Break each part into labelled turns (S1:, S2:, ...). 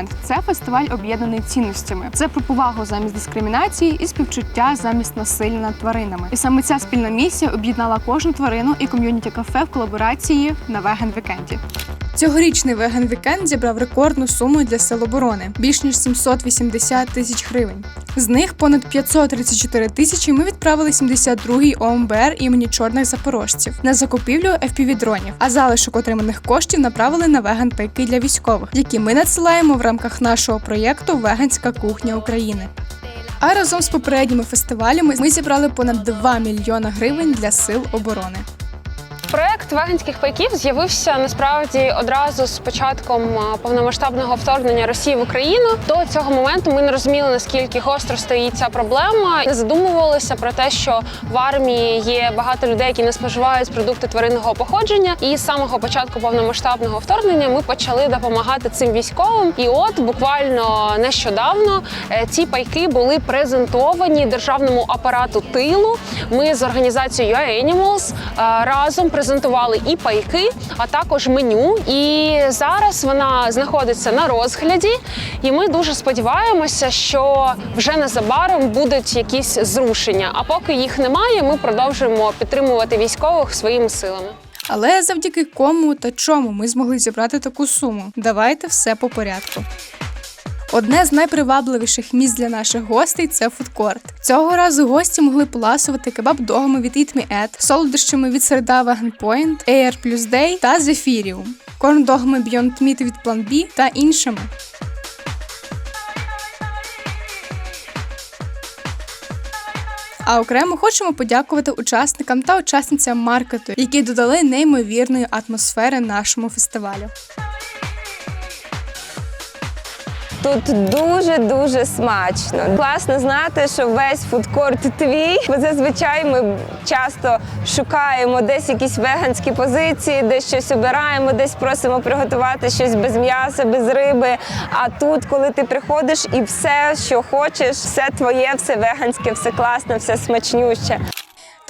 S1: Вікенд це фестиваль об'єднаний цінностями. Це про повагу замість дискримінації і співчуття замість насилля над тваринами. І саме ця спільна місія об'єднала кожну тварину і ком'юніті кафе в колаборації на Веген Вікенді. Цьогорічний Веген Вікенд зібрав рекордну суму для Сил оборони більш ніж 780 тисяч гривень. З них понад 534 тисячі ми відправили 72-й ОМБР імені чорних запорожців на закупівлю FPV-дронів, а залишок отриманих коштів направили на веган пайки для військових, які ми надсилаємо в рамках нашого проєкту Веганська кухня України. А разом з попередніми фестивалями ми зібрали понад 2 мільйона гривень для сил оборони.
S2: Проект веганських пайків з'явився насправді одразу з початком повномасштабного вторгнення Росії в Україну. До цього моменту ми не розуміли наскільки гостро стоїть ця проблема. Не задумувалися про те, що в армії є багато людей, які не споживають продукти тваринного походження. І з самого початку повномасштабного вторгнення ми почали допомагати цим військовим. І от буквально нещодавно е, ці пайки були презентовані державному апарату тилу. Ми з організацією Animals е, разом презентували і пайки, а також меню. І зараз вона знаходиться на розгляді. І ми дуже сподіваємося, що вже незабаром будуть якісь зрушення. А поки їх немає, ми продовжуємо підтримувати військових своїми силами.
S1: Але завдяки кому та чому ми змогли зібрати таку суму? Давайте все по порядку. Одне з найпривабливіших місць для наших гостей це фудкорт. Цього разу гості могли поласувати кебаб-догами від Eat Me солодощами від Vegan Point, Air Plus Day та Zephyrium, корн-догами Beyond Meat від Plan B та іншими. А окремо хочемо подякувати учасникам та учасницям маркету, які додали неймовірної атмосфери нашому фестивалю.
S3: Тут дуже дуже смачно. Класно знати, що весь фудкорт твій. Бо зазвичай ми часто шукаємо десь якісь веганські позиції, десь щось обираємо, десь просимо приготувати щось без м'яса, без риби. А тут, коли ти приходиш і все, що хочеш, все твоє, все веганське, все класне, все смачнюще.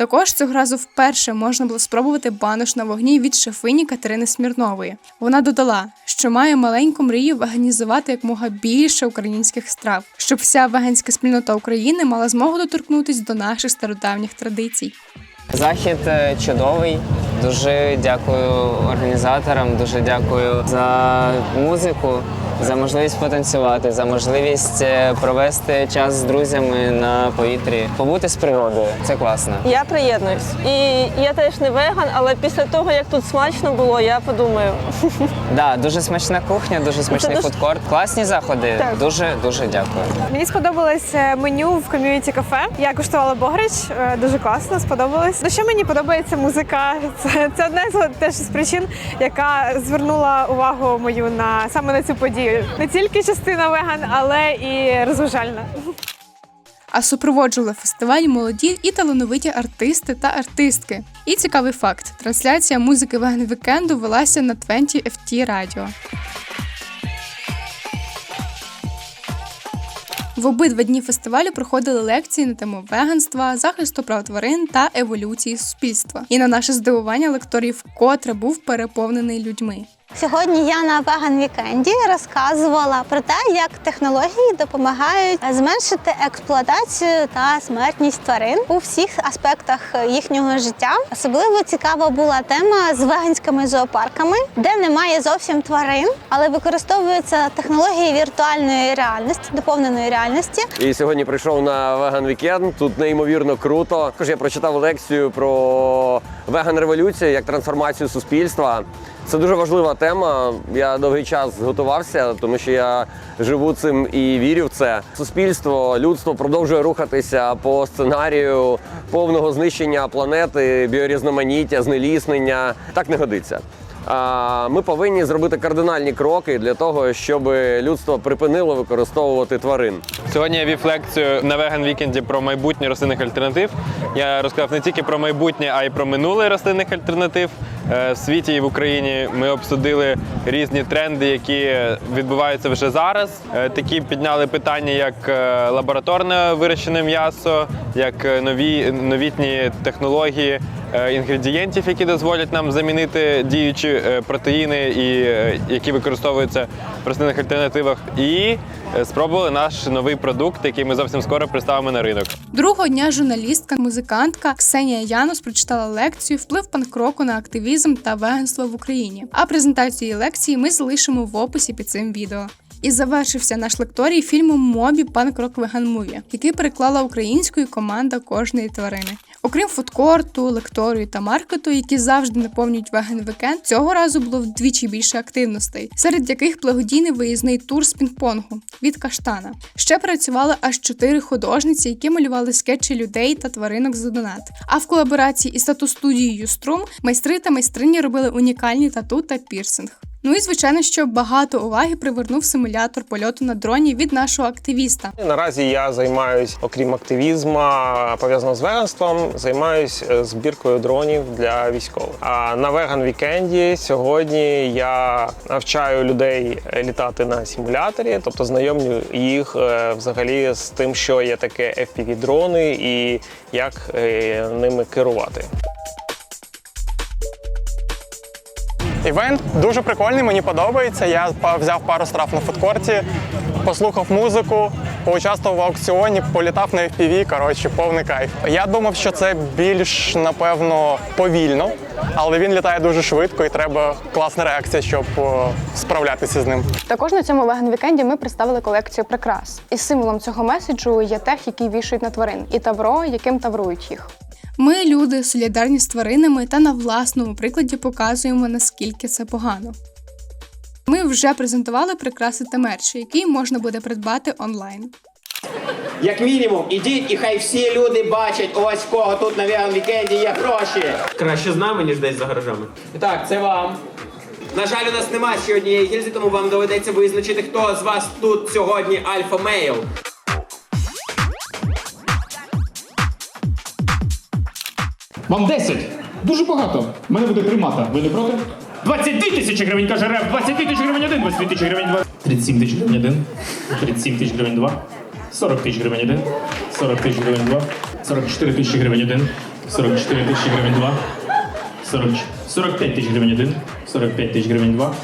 S1: Також цього разу вперше можна було спробувати банош на вогні від шефині Катерини Смірнової. Вона додала, що має маленьку мрію веганізувати якмога більше українських страв, щоб вся веганська спільнота України мала змогу доторкнутись до наших стародавніх традицій.
S4: Захід е, чудовий. Дуже дякую організаторам, дуже дякую за музику, за можливість потанцювати, за можливість е, провести час з друзями на повітрі, побути з природою. Це класно.
S5: Я приєднуюсь. І я теж не веган, але після того, як тут смачно було, я подумаю.
S4: Да, дуже смачна кухня, дуже смачний
S5: дуже-
S4: фудкорт. Класні заходи.
S5: Так.
S4: Дуже дуже дякую.
S6: Мені сподобалось е, меню в ком'юніті кафе. Я куштувала богрич, е, дуже класно, сподобалось. Ну що мені подобається музика. Це, це одна з теж з причин, яка звернула увагу мою на саме на цю подію. Не тільки частина веган, але і розважальна.
S1: А супроводжували фестиваль молоді і талановиті артисти та артистки. І цікавий факт: трансляція музики Веген Вікенду велася на 20 FT Радіо. В обидва дні фестивалю проходили лекції на тему веганства, захисту прав тварин та еволюції суспільства. І на наше здивування лекторій вкотре був переповнений людьми.
S7: Сьогодні я на Веган Вікенді розказувала про те, як технології допомагають зменшити експлуатацію та смертність тварин у всіх аспектах їхнього життя. Особливо цікава була тема з веганськими зоопарками, де немає зовсім тварин, але використовуються технології віртуальної реальності, доповненої реальності.
S8: І сьогодні прийшов на веган вікенд. Тут неймовірно круто. Також я прочитав лекцію про веган революцію як трансформацію суспільства. Це дуже важлива тема. Я довгий час готувався, тому що я живу цим і вірю в це. Суспільство, людство продовжує рухатися по сценарію повного знищення планети, біорізноманіття, знеліснення. Так не годиться. Ми повинні зробити кардинальні кроки для того, щоб людство припинило використовувати тварин.
S9: Сьогодні я вів лекцію на веган вікенді про майбутнє рослинних альтернатив. Я розказав не тільки про майбутнє, а й про минуле рослинних альтернатив. Е, В світі і в Україні ми обсудили різні тренди, які відбуваються вже зараз. Е, Такі підняли питання, як е, лабораторне вирощене м'ясо, як нові новітні технології інгредієнтів, які дозволять нам замінити діючі е, протеїни, і, е, які використовуються в рослинних альтернативах. І е, спробували наш новий продукт, який ми зовсім скоро представимо на ринок.
S1: Другого дня журналістка, музикантка Ксенія Янус прочитала лекцію Вплив панк-року на активізм та веганство в Україні. А презентацію лекції ми залишимо в описі під цим відео. І завершився наш лекторій фільмом Мобі Панк-рок Веган Муві, який переклала українською команда кожної тварини. Окрім фудкорту, лекторію та маркету, які завжди наповнюють веган вікенд, цього разу було вдвічі більше активностей, серед яких благодійний виїзний тур з пінг-понгу від каштана. Ще працювали аж чотири художниці, які малювали скетчі людей та тваринок за донат. А в колаборації із тату-студією Струм майстри та майстрині робили унікальні тату та пірсинг. Ну і звичайно, що багато уваги привернув симулятор польоту на дроні від нашого активіста.
S10: Наразі я займаюсь, окрім активізму, пов'язаного з веганством, займаюсь е, збіркою дронів для військових. А на веган вікенді сьогодні я навчаю людей літати на симуляторі, тобто знайомлю їх е, взагалі з тим, що є таке fpv дрони і як е, ними керувати.
S11: Івент дуже прикольний, мені подобається. Я взяв пару страв на фудкорті, послухав музику, поучаствував в аукціоні, політав на FPV, коротше, повний кайф. Я думав, що це більш, напевно, повільно, але він літає дуже швидко і треба класна реакція, щоб справлятися з ним.
S1: Також на цьому веган вікенді ми представили колекцію прикрас. І символом цього меседжу є тех, який вішають на тварин, і тавро, яким таврують їх. Ми, люди, солідарні з тваринами та на власному прикладі показуємо, наскільки це погано. Ми вже презентували прикраси та мерч, який можна буде придбати онлайн.
S12: Як мінімум, ідіть і хай всі люди бачать, ось в кого тут на вікенді є гроші. Краще з нами, ніж десь за гаражами. Так, це вам. На жаль, у нас немає ще однієї гільзи, тому вам доведеться визначити, хто з вас тут сьогодні альфа-мейл.
S13: Вам 10. Дуже багато. Мене буде примата. Ви не проти? 22 тисячі гривень, каже реп. 22 тисячі гривень один, 22 тисячі гривень два. 37 тисяч гривень один. 37 тисяч гривень два. 40 тисяч гривень один. 40 тисяч гривень два. 44 тисячі гривень один. 44 тисячі гривень два. 40, 45 тисяч гривень один. 45 тисяч гривень два.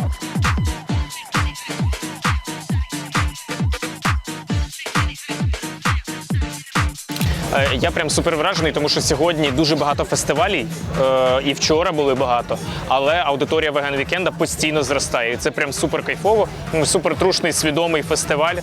S11: Я прям супер вражений, тому що сьогодні дуже багато фестивалів, е, і вчора були багато. Але аудиторія Веган Вікенда постійно зростає. І це прям супер кайфово. Супер трушний, свідомий фестиваль.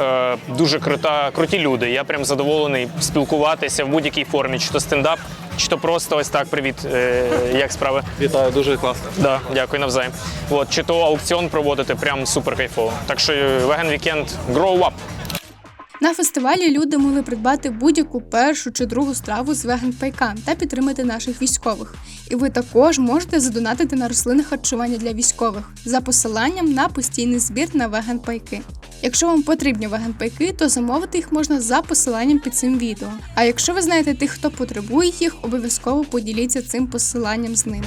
S11: Е, Дуже крута, круті люди. Я прям задоволений спілкуватися в будь-якій формі, чи то стендап, чи то просто ось так. Привіт, Е, як справи?
S9: Вітаю, дуже класно.
S11: Да, дякую навзаєм. От, чи то аукціон проводити, прям супер кайфово. Так що Веган Вікенд grow up.
S1: На фестивалі люди могли придбати будь-яку першу чи другу страву з веган пайкан та підтримати наших військових. І ви також можете задонатити на рослинне харчування для військових за посиланням на постійний збір на веган пайки. Якщо вам потрібні веган пайки, то замовити їх можна за посиланням під цим відео. А якщо ви знаєте тих, хто потребує їх, обов'язково поділіться цим посиланням з ними.